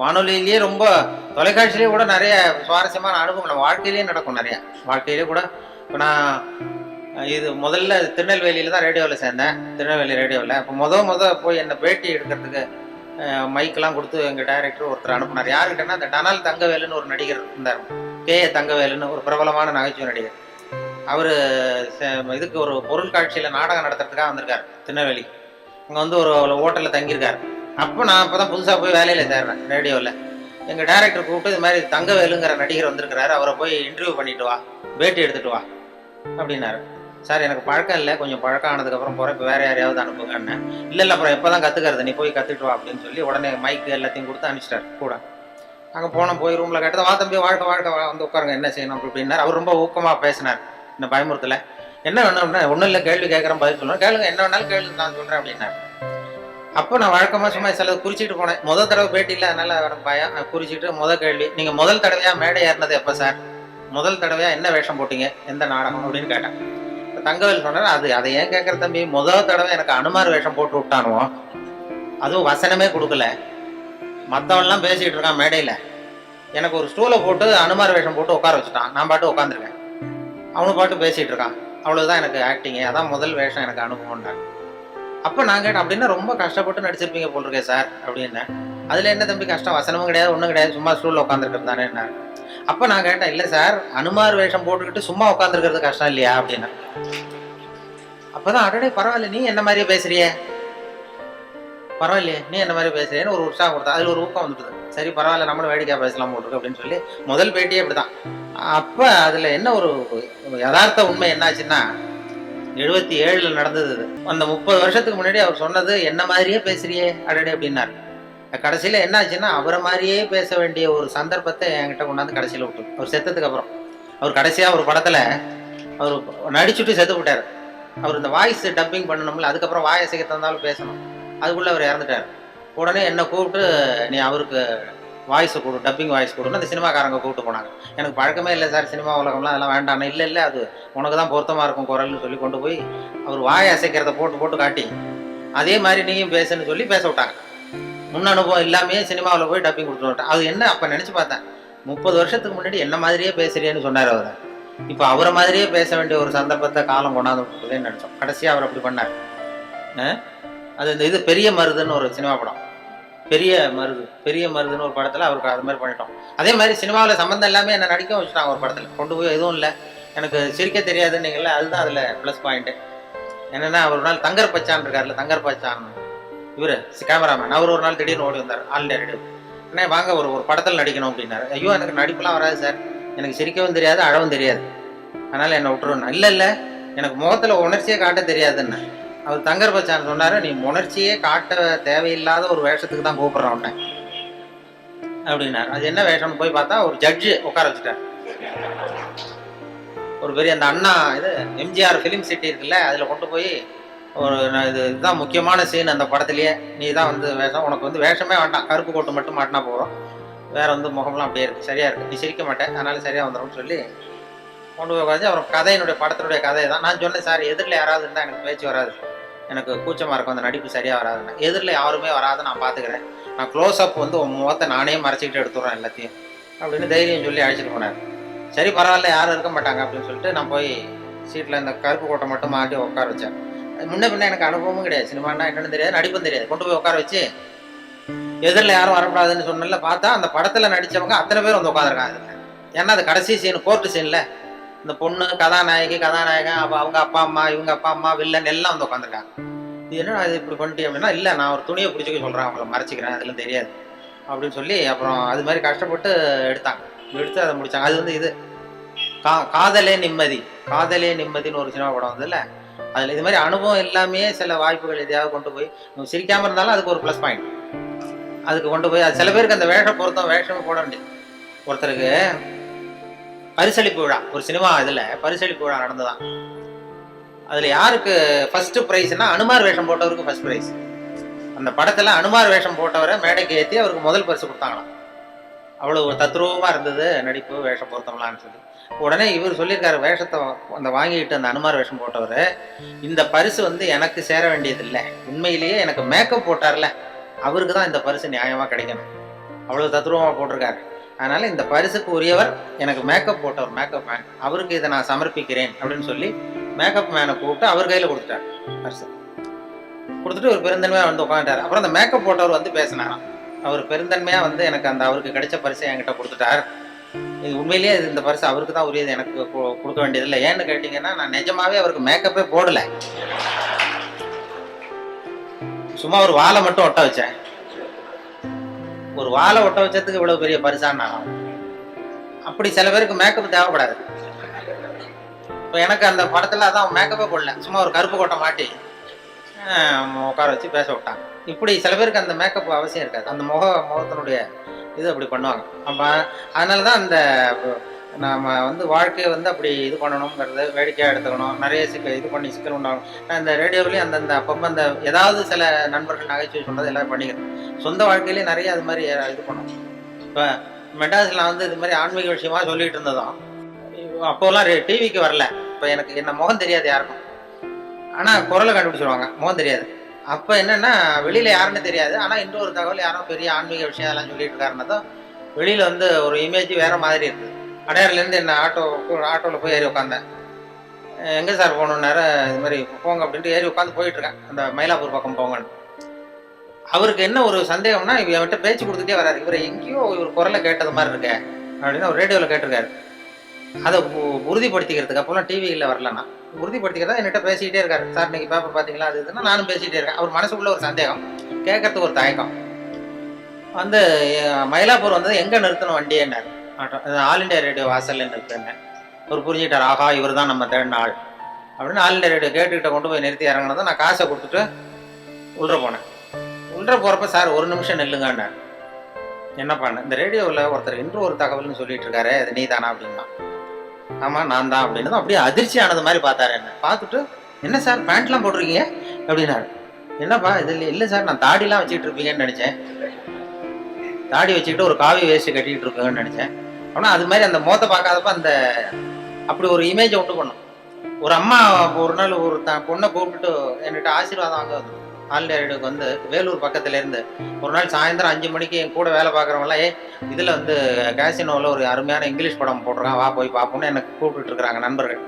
வானொலியிலேயே ரொம்ப தொலைக்காட்சியிலேயே கூட நிறைய சுவாரஸ்யமான அனுபவம். நம்ம வாழ்க்கையிலேயே நடக்கும் நிறைய. வாழ்க்கையிலேயே கூட இப்போ நான் இது முதல்ல திருநெல்வேலியில் தான் ரேடியோவில் சேர்ந்தேன். திருநெல்வேலி ரேடியோவில் இப்போ முத முத போய் என்னை பேட்டி எடுக்கிறதுக்கு மைக்கெல்லாம் கொடுத்து எங்கள் டைரக்டர் ஒருத்தர் அனுப்புனார். யாருக்கிட்டன்னா அந்த டனால் தங்கவேலுன்னு ஒரு நடிகர் இருந்தார். கே. தங்கவேலுன்னு ஒரு பிரபலமான நகைச்சுவை நடிகர். அவர் இதுக்கு ஒரு பொருள் காட்சியில் நாடகம் நடத்துறதுக்காக வந்திருக்கார். திருநெல்வேலி. அங்கே வந்து ஒரு ஹோட்டலில் தங்கியிருக்காரு. அப்போ நான் அப்போ தான் புதுசாக போய் வேலையில் சேர்றேன் ரேடியோவில் எங்கள் டேரக்டர் கூப்பிட்டு இது மாதிரி தங்கவேலுங்கிற நடிகர் வந்திருக்கிறாரு அவரை போய் இன்டர்வியூ பண்ணிட்டு வா பேட்டி எடுத்துட்டு வா அப்படின்னாரு. சார் எனக்கு பழக்கம் இல்லை கொஞ்சம் பழக்கம் ஆனதுக்கப்புறம் போகிறேன் இப்போ வேறு யாரையாவது அனுப்புங்கன்னு. இல்லை இல்லை அப்புறம் எப்போ தான் கற்றுக்கிறது நீ போய் கற்றுட்டு வா அப்படின்னு சொல்லி உடனே மைக்கு எல்லாத்தையும் கொடுத்து அனுப்பிச்சிட்டார் கூட. அங்கே போனோம் போய் ரூமில் கேட்டது வா தம்பி வாழ்க்கை வாழ்க்கை வா, வந்து உட்காருங்க என்ன செய்யணும் அப்படி அவர் ரொம்ப ஊக்கமாக பேசினார் இந்த பயமுறுத்தலை. என்ன வேணும் ஒன்றும் இல்லை கேள்வி கேட்குறேன் பதில் சொல்லுவேன் கேளுங்க என்ன வேணாலும் கேள்வி நான் சொல்கிறேன் அப்படின்னாரு. அப்போ நான் வழக்கமாக சும்மா சில குறிச்சிட்டு போனேன். முதல் தடவை பேட்டியில் அதனால எனக்கு பயம். குறிச்சிட்டு முதல் கேள்வி நீங்கள் முதல் தடவையாக மேடை ஏறினது எப்போ சார்? முதல் தடவையாக என்ன வேஷம் போட்டீங்க? எந்த நாடகம்? அப்படின்னு கேட்டேன். தங்கவேல் சொன்னார் அது அதை ஏன் கேட்குற தம்பி? முதல் தடவை எனக்கு அனுமார் வேஷம் போட்டு விட்டானுவோம் அதுவும் வசனமே கொடுக்கல. மற்றவன்லாம் பேசிக்கிட்டு இருக்கான் மேடையில். எனக்கு ஒரு ஸ்டூலை போட்டு அனுமார் வேஷம் போட்டு உட்கார வச்சுட்டான். நான் பாட்டு உட்காந்துருக்கேன் அவனு பாட்டு பேசிகிட்டு இருக்கான். அவ்வளோதான் எனக்கு ஆக்டிங்கு அதான் முதல் வேஷம் எனக்கு அனுபவம்னாங்க அப்போ நான் கேட்டேன் அப்படின்னா ரொம்ப கஷ்டப்பட்டு நடிச்சிருப்பீங்க போல் இருக்கேன் சார் அப்படின்னேன் அதில் என்ன தம்பி கஷ்டம்? வசனமும் கிடையாது ஒன்றும் கிடையாது சும்மா ஸ்டூலில் உட்காந்துருக்கிறது தானே என்ன அப்போ நான் கேட்டேன் இல்லை சார் அனுமார் வேஷம் போட்டுக்கிட்டு சும்மா உட்காந்துருக்கிறது கஷ்டம் இல்லையா? அப்படின்னா. அப்போ தான் அடடே பரவாயில்ல நீ என்ன மாதிரியே பேசுறியே? பரவாயில்லையே நீ என்ன மாதிரி பேசுறியேன்னு ஒரு உற்சாகம் கொடுத்தா அதில் ஒரு ஊக்கம் வந்துடுது சரி பரவாயில்ல நம்மளும் வேடிக்கை பேசலாம் போட்டுருக்கு அப்படின்னு சொல்லி முதல் பேட்டியே அப்படி தான் அப்போ அதில் என்ன ஒரு யதார்த்த உண்மை என்னாச்சுன்னா எழுபத்தி ஏழில் நடந்தது அது. அந்த முப்பது வருஷத்துக்கு முன்னாடி அவர் சொன்னது என்ன மாதிரியே பேசுறியே? அடடே அப்படின்னாரு. கடைசியில் என்னாச்சுன்னா அவரை மாதிரியே பேச வேண்டிய ஒரு சந்தர்ப்பத்தை என்கிட்ட கொண்டாந்து கடைசியில் விட்டு அவர் செத்ததுக்கு அப்புறம். அவர் கடைசியாக ஒரு படத்தில் அவர் நடிச்சுட்டு செத்து விட்டார் அவர் இந்த வாய்ஸ் டப்பிங் பண்ணணும்ல அதுக்கப்புறம் வாயை சிக்க தந்தாலும் பேசணும். அதுக்குள்ளே அவர் இறந்துட்டார். உடனே என்னை கூப்பிட்டு நீ அவருக்கு வாய்ஸ் கொடு டப்பிங் வாய்ஸ் கொடுன்னு அந்த சினிமாக்காரங்க கூப்பிட்டு போனாங்க. எனக்கு பழக்கமே இல்லை சார் சினிமா உலகம்லாம் அதெல்லாம் வேண்டாம். இல்லை இல்லை அது உனக்கு தான் பொருத்தமாக இருக்கும் குரல்னு சொல்லி கொண்டு போய் அவர் வாய் அசைக்கிறத போட்டு போட்டு காட்டி அதே மாதிரி நீயும் பேசுன்னு சொல்லி பேச விட்டாங்க. முன் அனுபவம் இல்லாமையே சினிமாவில் போய் டப்பிங் கொடுத்துட்டு அது என்ன? அப்போ நினச்சி பார்த்தேன். முப்பது வருஷத்துக்கு முன்னாடி என்ன மாதிரியே பேசுறியேன்னு சொன்னார் அவர். இப்போ அவரை மாதிரியே பேச வேண்டிய ஒரு சந்தர்ப்பத்தை காலம் கொண்டாந்து விட்டுதேன்னு நினச்சோம். கடைசியாக அவர் அப்படி பண்ணார். அது இந்த இது பெரிய மருதுன்னு ஒரு சினிமா படம். பெரிய மருது பெரிய மருதுன்னு ஒரு படத்தில் அவருக்கு அது மாதிரி பண்ணிட்டோம். அதே மாதிரி சினிமாவில் சம்மந்தம் எல்லாமே என்ன நடிக்க வச்சுட்டாங்க ஒரு படத்தில். கொண்டு போய் எதுவும் இல்லை. எனக்கு சிரிக்க தெரியாதுன்னீங்கல்ல அதுதான் அதில் ப்ளஸ் பாயிண்ட்டு என்னென்னா ஒரு நாள் தங்கர் பச்சான் இருக்கார்ல தங்கர் பச்சான். இவர் கேமராமேன். அவர் ஒரு நாள் திடீர்னு ஓடி வந்தார் ஆல் இண்டியா அண்ணே வாங்க ஒரு ஒரு படத்தில் நடிக்கணும் அப்படின்னாரு. ஐயோ எனக்கு நடிப்புலாம் வராது சார். எனக்கு சிரிக்கவும் தெரியாது அழவும் தெரியாது. அதனால் என்னை விட்டுருவேன் இல்லை இல்லை. எனக்கு முகத்தில் உணர்ச்சியை காட்ட தெரியாதுன்னு. அவர் தங்கர் பச்சான் சொன்னார் நீ உணர்ச்சியே காட்ட தேவையில்லாத ஒரு வேஷத்துக்கு தான் கூப்பிட்றான் உன்னை. அப்படின்னாரு. அது என்ன வேஷம்னு போய் பார்த்தா ஒரு ஜட்ஜு உட்கார வச்சுட்டார். ஒரு பெரிய அந்த அண்ணா இது எம்ஜிஆர் ஃபிலிம் சிட்டி இருக்குல்ல அதில் கொண்டு போய் ஒரு நான் இது இதுதான் முக்கியமான சீன் அந்த படத்துலேயே. நீ தான் வந்து வேஷம் உனக்கு வந்து வேஷமே வேண்டாம். கருப்பு கோட்டு மட்டும் மாட்டினா போதும். வேறு வந்து முகம்லாம் அப்படியே இருக்குது சரியாக இருக்குது நீ சிரிக்க மாட்டேன் அதனால சரியாக வந்துடும்னு சொல்லி கொண்டு போய் உட்காந்து அப்புறம் கதையினுடைய படத்தினுடைய கதை தான் நான் சொன்னேன். சார் எதிரில் யாராவது இருந்தால் எனக்கு பேச்சு வராது. எனக்கு கூச்சமாக இருக்கும் அந்த நடிப்பு சரியாக வராதுன்னு. எதிரில் யாருமே வராது நான் பார்த்துக்கிறேன் நான் க்ளோஸ் அப் வந்து உன் முகத்தை நானே மறைச்சிக்கிட்டு எடுத்துடுறேன் எல்லாத்தையும் அப்படின்னு தைரியம் சொல்லி அழைச்சிட்டு போனார். சரி பரவாயில்ல யாரும் இருக்க மாட்டாங்க அப்படின்னு சொல்லிட்டு நான் போய் சீட்டில் இந்த கருப்பு கோட்டை மட்டும் மாட்டி உட்கார வச்சேன். முன்ன பின்ன எனக்கு அனுபவமும் கிடையாது. சினிமானா என்னன்னு தெரியாது நடிப்பும் தெரியாது. கொண்டு போய் உட்கார வச்சு எதிரில் யாரும் வரக்கூடாதுன்னு சொன்னல பார்த்தா அந்த படத்தில் நடித்தவங்க அத்தனை பேர் வந்து உட்காந்துருக்காங்க அதில் ஏன்னா அது கடைசி சீன் கோர்ட்டு சீனில் இந்த பொண்ணு கதாநாயகி கதாநாயகன் அவ அவங்க அப்பா அம்மா இவங்க அப்பா அம்மா வில்லன் எல்லாம் வந்து உட்காந்துருக்காங்க இது என்ன இது இப்படி பண்ணிட்டு அப்படின்னா இல்லை நான் ஒரு துணியை பிடிச்சிக்க சொல்கிறேன் அவங்கள மறைச்சிக்கிறேன் அதெல்லாம் தெரியாது. அப்படின்னு சொல்லி அப்புறம் அது மாதிரி கஷ்டப்பட்டு எடுத்தாங்க. எடுத்து அதை முடித்தாங்க அது வந்து இது கா காதலே நிம்மதி. காதலே நிம்மதின்னு ஒரு சினிமா படம் வந்ததுல அதில் இது மாதிரி அனுபவம் எல்லாமே சில வாய்ப்புகள் எதையாவது கொண்டு போய் சிரிக்காமல் இருந்தாலும் அதுக்கு ஒரு ப்ளஸ் பாயிண்ட் அதுக்கு கொண்டு போய் அது சில பேருக்கு அந்த வேஷம் பொருத்தம் வேஷமே போட வேண்டியது. ஒருத்தருக்கு பரிசளிப்பு விழா. ஒரு சினிமா இதில் பரிசளிப்பு விழா நடந்ததான் அதில் யாருக்கு ஃபர்ஸ்ட் ப்ரைஸ்னா அனுமார் வேஷம் போட்டவருக்கு ஃபர்ஸ்ட் ப்ரைஸ் அந்த படத்தில் அனுமார் வேஷம் போட்டவரை மேடைக்கு ஏற்றி அவருக்கு முதல் பரிசு கொடுத்தாங்களாம். அவ்வளோ தத்ரூபமாக இருந்தது நடிப்பு வேஷம் பொருத்தம்லான்னு சொல்லி. உடனே இவர் சொல்லியிருக்காரு வேஷத்தை அந்த வாங்கிட்டு அந்த அனுமார் வேஷம் போட்டவர் இந்த பரிசு வந்து எனக்கு சேர வேண்டியதில்லை. உண்மையிலேயே எனக்கு மேக்கப் போட்டார்ல அவருக்கு தான் இந்த பரிசு நியாயமாக கிடைக்கணும். அவ்வளோ தத்ரூபமாக போட்டிருக்காரு. அதனால இந்த பரிசுக்கு உரியவர் எனக்கு மேக்கப் போட்டவர் மேக்கப் மேன் அவருக்கு இதை நான் சமர்ப்பிக்கிறேன் அப்படின்னு சொல்லி மேக்கப் மேனை கூப்பிட்டு அவர் கையில் கொடுத்துட்டார். பரிசு. கொடுத்துட்டு ஒரு பெருந்தன்மையாக வந்து உட்காந்துட்டார் அப்புறம் அந்த மேக்கப் போட்டவர் வந்து பேசினாராம். அவர் பெருந்தன்மையாக வந்து எனக்கு அந்த அவருக்கு கிடைச்ச பரிசை என்கிட்ட கொடுத்துட்டார். இது உண்மையிலேயே இந்த பரிசு அவருக்கு தான் உரியது. எனக்கு கொடுக்க வேண்டியதில்லை. ஏன்னு கேட்டிங்கன்னா நான் நிஜமாவே அவருக்கு மேக்கப்பே போடலை. சும்மா ஒரு வாழை மட்டும் ஒட்ட வச்சேன். ஒரு வாழை ஒட்ட வச்சதுக்கு இவ்வளவு பெரிய பரிசான்னு? நான் அப்படி சில பேருக்கு மேக்கப் தேவைப்படாது. இப்போ எனக்கு அந்த படத்தில் அதான் மேக்கப்பே போடல. சும்மா ஒரு கருப்பு கோட்டை மாட்டி உட்கார வச்சு பேச விட்டாங்க இப்படி சில பேருக்கு அந்த மேக்கப் அவசியம் இருக்காது. அந்த முக முகத்தினுடைய இது அப்படி பண்ணுவாங்க. அப்போ அதனால தான் அந்த நாம் வந்து வாழ்க்கையை வந்து அப்படி இது பண்ணணுங்கிறது வேடிக்கையாக எடுத்துக்கணும். நிறைய சிக்க இது பண்ணி சிக்கல் உண்டாகணும் நான் இந்த ரேடியோவிலையும் அந்தந்த அப்பப்போ அந்த ஏதாவது சில நண்பர்கள் நகைச்சுவை சொன்னது எல்லாம் பண்ணிக்கிறேன் சொந்த வாழ்க்கையிலேயே நிறைய அது மாதிரி இது பண்ணோம். இப்போ மெட்ராஸில் வந்து இது மாதிரி ஆன்மீக விஷயமா சொல்லிட்டு இருந்ததும் அப்போல்லாம் டிவிக்கு வரல. இப்போ எனக்கு என்ன முகம் தெரியாது யாருக்கும். ஆனால் குரலை கண்டுபிடிச்சிருவாங்க. முகம் தெரியாது. அப்போ என்னென்னா வெளியில் யாருன்னு தெரியாது. ஆனால் இன்னொரு தகவல் யாரோ பெரிய ஆன்மீக விஷயம் எல்லாம் சொல்லிட்டு இருக்காருன்னதும் வெளியில் வந்து ஒரு இமேஜ் வேறு மாதிரி இருக்குது அடையாறுலேருந்து என்ன ஆட்டோ ஆட்டோவில் போய் ஏறி உட்காந்தேன் எங்கே சார் போகணுன்னாரு இது மாதிரி போங்க அப்படின்ட்டு ஏறி உட்காந்து போயிட்டுருக்கேன் அந்த மயிலாப்பூர் பக்கம் போங்கன்னு. அவருக்கு என்ன ஒரு சந்தேகம்னா இவன்கிட்ட பேச்சு கொடுத்துட்டே வராரு. இவர் எங்கேயோ இவர் குரலை கேட்டது மாதிரி இருக்கே அப்படின்னு அவர் ரேடியோவில் கேட்டிருக்காரு. அதை உ- உறுதிப்படுத்திக்கிறதுக்கு அப்போல்லாம் டிவியில் வரலன்னா உறுதிப்படுத்திக்கிறதா என்கிட்ட பேசிக்கிட்டே இருக்காரு. சார் இன்னைக்கு பேப்பர் பார்த்தீங்களா? அது இதுன்னா நானும் பேசிகிட்டே இருக்கேன். அவர் மனசுக்குள்ள ஒரு சந்தேகம். கேட்கறதுக்கு ஒரு தயக்கம். வந்து மயிலாப்பூர் வந்தது எங்கே நிறுத்தணும் வண்டியேன்னாரு. ஆட்டோ ஆல் இண்டியா ரேடியோ வாசல்ல நிறுத்தினேன். அவர் புரிஞ்சுக்கிட்டார் ஆஹா இவர் தான் நம்ம தேடின ஆள். அப்படின்னு ஆல் இண்டியா ரேடியோ கேட்டுக்கிட்ட கொண்டு போய் நிறுத்தி இறங்கினதும் நான் காசை கொடுத்துட்டு உள்ளே போனேன். உள்ள போகிறப்ப சார் ஒரு நிமிஷம் நில்லுங்கன்னார் என்ன பண்ண இந்த ரேடியோவில் ஒருத்தர் இன்று ஒரு தகவல்னு சொல்லிட்டு இருக்காரு அது நீ தானா அப்படின்னா. ஆமாம் நான் தான் அப்படின்னு அப்படியே அதிர்ச்சி ஆனது மாதிரி பார்த்தாரு என்ன. பார்த்துட்டு என்ன சார் பேண்ட்லாம் போட்டிருக்கீங்க? அப்படின்னாரு. என்னப்பா இது இல்லை இல்லை சார் நான் தாடிலாம் வச்சுட்டு இருப்பீங்கன்னு நினச்சேன். தாடி வச்சுக்கிட்டு ஒரு காவி வேஸ்ட்டு கட்டிக்கிட்டு இருப்பீங்கன்னு நினச்சேன். ஆனால் அது மாதிரி அந்த மோத்தை பார்க்காதப்ப அந்த அப்படி ஒரு இமேஜை உண்டு பண்ணும். ஒரு அம்மா ஒரு நாள் ஒரு த பொண்ணை கூப்பிட்டு என்கிட்ட ஆசீர்வாதம் வாங்க வந்து ஆல்டேடுக்கு வந்து வேலூர் பக்கத்துலேருந்து ஒரு நாள் சாயந்தரம் அஞ்சு மணிக்கு என் கூட வேலை பார்க்குறவங்களாம் ஏ இதில் வந்து கேசினோவில் ஒரு அருமையான இங்கிலீஷ் படம் போட்டிருக்கான் வா போய் பார்ப்போம்னு எனக்கு கூப்பிட்டுட்டு இருக்கிறாங்க நண்பர்கள்.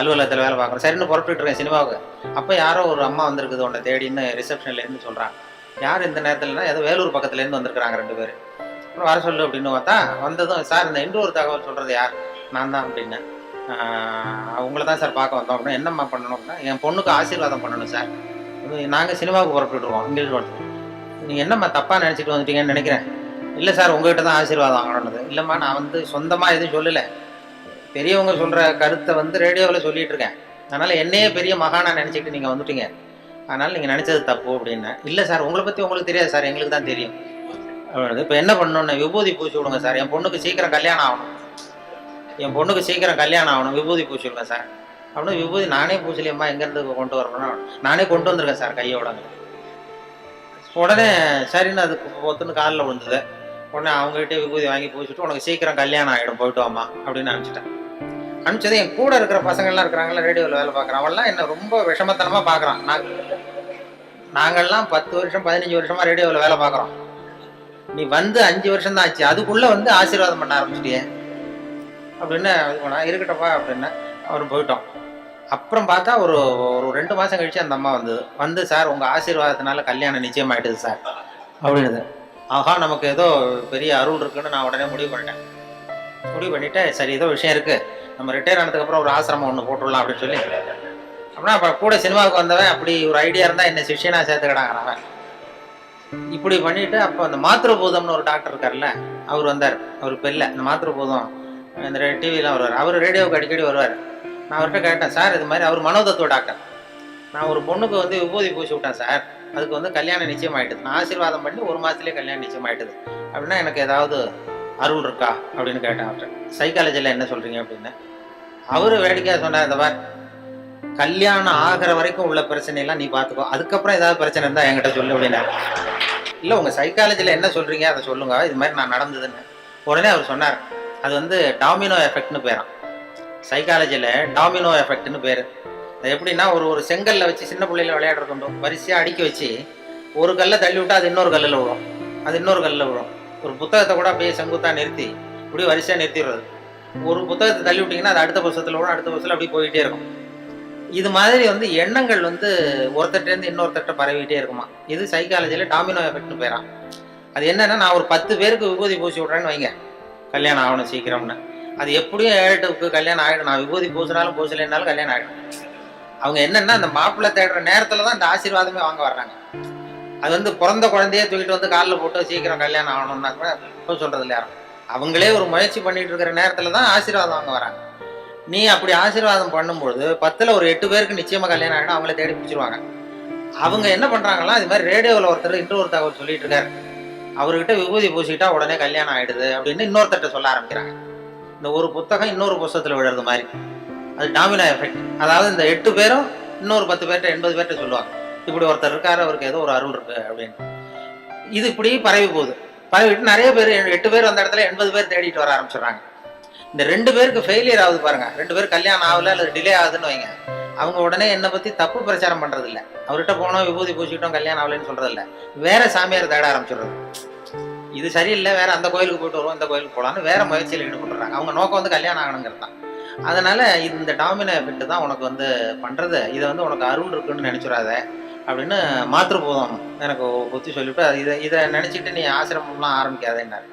அலுவலகத்தில் வேலை பார்க்குறேன் சரின்னு புறப்பட்டு இருக்கேன் சினிமாவுக்கு. அப்போ யாரோ ஒரு அம்மா வந்திருக்குது உன்னை தேடின்னு ரிசப்ஷன்லேருந்து சொல்கிறாங்க யார் இந்த நேரத்துலனா ஏதோ வேலூர் பக்கத்துலேருந்து வந்திருக்கிறாங்க ரெண்டு பேர். அப்புறம் வர சொல்லு அப்படின்னு பார்த்தா வந்ததும் சார் இந்த இன்னொரு தகவல் சொல்கிறது யார்? நான் தான் அப்படின்னேன் அவங்கள தான் சார் பார்க்க வந்தோம் அப்படின்னா என்னம்மா பண்ணணும்? அப்படின்னா என் பொண்ணுக்கு ஆசீர்வாதம் பண்ணணும் சார். நாங்கள் சினிமாவுக்கு புறப்பட்டுருவோம் இங்கிலீஷ் படத்துக்கு நீங்கள் என்னம்மா தப்பாக நினச்சிட்டு வந்துட்டீங்கன்னு நினைக்கிறேன். இல்லை சார் உங்ககிட்ட தான் ஆசீர்வாதம் வாங்கணும்னது இல்லைம்மா நான் வந்து சொந்தமாக எதுவும் சொல்லலை. பெரியவங்க சொல்கிற கருத்தை வந்து ரேடியோவில் சொல்லிட்டு இருக்கேன். அதனால் என்னையே பெரிய மகானாக நினச்சிக்கிட்டு நீங்கள் வந்துட்டீங்க. அதனால் நீங்கள் நினச்சது தப்பு அப்படின்னு இல்லை சார் உங்களை பற்றி உங்களுக்கு தெரியாது சார் எங்களுக்கு தான் தெரியும். அப்படின்னு இப்போ என்ன பண்ணணுன்னு விபூதி பூச்சி விடுங்க சார். என் பொண்ணுக்கு சீக்கிரம் கல்யாணம் ஆகணும். என் பொண்ணுக்கு சீக்கிரம் கல்யாணம் ஆகணும். விபூதி பூச்சி விடுங்க சார். அப்படின்னு விபூதி நானே பூசலியம்மா எங்கேருந்து கொண்டு வரணும்னா நானே கொண்டு வந்திருக்கேன் சார் கையோடங்க உடனே சரின்னு அது ஒத்துன்னு காலில் விழுந்தது. உடனே அவங்ககிட்ட விபூதி வாங்கி பூச்சிட்டு உனக்கு சீக்கிரம் கல்யாணம் ஆகிடும் போயிட்டு வாமா அப்படின்னு அனுப்பிச்சிட்டேன். அனுப்பிச்சது என் கூட இருக்கிற பசங்கள்லாம் இருக்கிறாங்களா ரேடியோவில் வேலை பார்க்குறான். அவன்லாம் என்ன ரொம்ப விஷமத்தனமாக பார்க்குறான். நான் நாங்கள்லாம் பத்து வருஷம் பதினஞ்சு வருஷமாக ரேடியோவில் வேலை பார்க்குறோம். நீ வந்து அஞ்சு வருஷம் தான் ஆச்சு அதுக்குள்ளே வந்து ஆசீர்வாதம் பண்ண ஆரம்பிச்சிட்டியே. அப்படின்னு இது பண்ணா இருக்கட்டப்பா அப்படின்னு அவரும் போயிட்டோம். அப்புறம் பார்த்தா ஒரு ஒரு ரெண்டு மாதம் கழிச்சு அந்த அம்மா வந்தது. வந்து சார் உங்கள் ஆசீர்வாதத்தினால கல்யாணம் நிச்சயம் ஆகிடுது சார். அப்படின்னுது. ஆஹா நமக்கு ஏதோ பெரிய அருள் இருக்குன்னு நான் உடனே முடிவு பண்ணிட்டேன். முடிவு பண்ணிட்டு சரி ஏதோ விஷயம் இருக்குது நம்ம ரிட்டையர் ஆனதுக்கப்புறம் ஒரு ஆசிரமம் ஒன்று போட்டுடலாம் அப்படின்னு சொல்லி. அப்படின்னா அப்போ கூட சினிமாவுக்கு வந்தவன் அப்படி ஒரு ஐடியா இருந்தால் என்ன சிஷியனாக சேர்த்துக்கிட்டாங்க அவன். இப்படி பண்ணிட்டு அப்போ அந்த மாத்திருபூதம்னு ஒரு டாக்டர் இருக்கார்ல அவர் வந்தார். அவர் பெல்ல இந்த மாத்திருபூதம் இந்த டிவியெலாம் வருவார். அவர் ரேடியோவுக்கு அடிக்கடி வருவார். நான் அவர்கிட்ட கேட்டேன் சார் இது மாதிரி அவர் மனோதத்துவ டாக்டர். நான் ஒரு பொண்ணுக்கு வந்து விபூதி பூசி விட்டேன் சார். அதுக்கு வந்து கல்யாணம் நிச்சயம் ஆயிட்டுது நான் ஆசீர்வாதம் பண்ணி ஒரு மாதத்துலேயே கல்யாணம் நிச்சயம் ஆயிட்டுது அப்படின்னா எனக்கு ஏதாவது அருள் இருக்கா? அப்படின்னு கேட்டேன் அவர்கிட்ட. சைக்காலஜியில் என்ன சொல்கிறீங்க அப்படின்னு. அவர் வேடிக்கையாக சொன்னார் இந்த மாதிரி கல்யாணம் ஆகிற வரைக்கும் உள்ள பிரச்சனையெல்லாம் நீ பார்த்துக்கோ அதுக்கப்புறம் ஏதாவது பிரச்சனை இருந்தால் என்கிட்ட சொல்லு அப்படின்னா. இல்லை உங்கள் சைக்காலஜியில் என்ன சொல்கிறீங்க அதை சொல்லுங்க. இது மாதிரி நான் நடந்ததுன்னு. உடனே அவர் சொன்னார் அது வந்து டாமினோ எஃபெக்ட்னு பேராம். சைக்காலஜியில் டாமினோ எஃபெக்ட்னு பேர். அது எப்படின்னா ஒரு ஒரு செங்கல்ல வச்சு சின்ன பிள்ளையில விளையாடுறது உண்டு. வரிசையாக அடுக்கி வச்சு ஒரு கல்லை தள்ளி விட்டா அது இன்னொரு கல்லில் விழும் அது இன்னொரு கல்லில் விழும் ஒரு புத்தகத்தை கூட அப்படியே செங்குத்தா நிறுத்தி இப்படி வரிசையாக நிறுத்திடுறது. ஒரு புத்தகத்தை தள்ளி விட்டிங்கன்னா அது அடுத்த வருஷத்தில் கூட அடுத்த வருஷத்தில் அப்படியே போயிட்டே இருக்கும். இது மாதிரி வந்து எண்ணங்கள் வந்து ஒருத்தட்டேருந்து இன்னொருத்தர்கிட்ட பரவிட்டே இருக்குமா? இது சைக்காலஜியில் டாமினோ எஃபெக்ட்னு பேரான் அது என்னன்னா நான் ஒரு பத்து பேருக்கு விபூதி பூசி விட்றேன்னு வைங்க. கல்யாணம் ஆகணும் சீக்கிரம்னு. அது எப்படியும் ஏழு கல்யாணம் ஆகிடும் நான் விபூதி பூசினாலும் பூசலைனாலும் கல்யாணம் ஆகிடும் அவங்க என்னன்னா அந்த மாப்பிள்ளை தேடுற நேரத்தில் தான் இந்த ஆசீர்வாதமே வாங்க வர்றாங்க. அது வந்து பிறந்த குழந்தையே தூக்கிட்டு வந்து காலில் போட்டு சீக்கிரம் கல்யாணம் ஆகணும்னா கூட இப்போ சொல்கிறது யாரும். அவங்களே ஒரு முயற்சி பண்ணிட்டு இருக்கிற நேரத்தில் தான் ஆசீர்வாதம் வாங்க வராங்க நீ அப்படி ஆசீர்வாதம் பண்ணும்பொழுது பத்தில் ஒரு எட்டு பேருக்கு நிச்சயமாக கல்யாணம் ஆகிடும் அவங்களே தேடி பிடிச்சிருவாங்க. அவங்க என்ன பண்ணுறாங்கன்னா இது மாதிரி ரேடியோவில் ஒருத்தர் இன்னொரு ஒரு தகவல் சொல்லிட்டு இருக்காரு. அவர்கிட்ட விபூதி பூசிட்டா உடனே கல்யாணம் ஆகிடுது அப்படின்னு இன்னொருத்தர்கிட்ட சொல்ல ஆரம்பிக்கிறாங்க. இந்த ஒரு புத்தகம் இன்னொரு புத்தகத்தில் விழுறது மாதிரி. அது டாமினா எஃபெக்ட் அதாவது இந்த எட்டு பேரும் இன்னொரு பத்து பேர்கிட்ட எண்பது பேர்கிட்ட சொல்லுவாங்க. இப்படி ஒருத்தர் இருக்காரு அவருக்கு ஏதோ ஒரு அருள் இருக்கு அப்படின்னு. இது இப்படி பரவி போகுது. பரவிட்டு நிறைய பேர் எட்டு பேர் அந்த இடத்துல எண்பது பேர் தேடிட்டு வர ஆரம்பிச்சிடுறாங்க. இந்த ரெண்டு பேருக்கு ஃபெயிலியர் ஆகுது பாருங்க. ரெண்டு பேர் கல்யாணம் ஆகல அல்லது டிலே ஆகுதுன்னு வைங்க. அவங்க உடனே என்னை பற்றி தப்பு பிரச்சாரம் பண்ணுறதில்ல இல்ல அவர்கிட்ட போனோம் விபூதி பூசிக்கிட்டோம் கல்யாணம் ஆகலைன்னு சொல்கிறது இல்லை வேற சாமியார் தேட ஆரம்பிச்சிடுறது. இது சரியில்லை வேற அந்த கோயிலுக்கு போயிட்டு வருவோம் இந்த கோயிலுக்கு போகலான்னு வேற முயற்சியில் ஈடுபட்டுறாங்க. அவங்க நோக்கம் வந்து கல்யாணம் ஆகணுங்கிறது தான். அதனால இந்த டாமினை விட்டு தான் உனக்கு வந்து பண்றது. இதை வந்து உனக்கு அருள் இருக்குன்னு நினச்சிடாத. அப்படின்னு மாத்திருப்போதம் எனக்கு புத்தி சொல்லிவிட்டு இதை இதை நினச்சிட்டு நீ ஆசிரமம்லாம் ஆரம்பிக்காதேன்னாரு.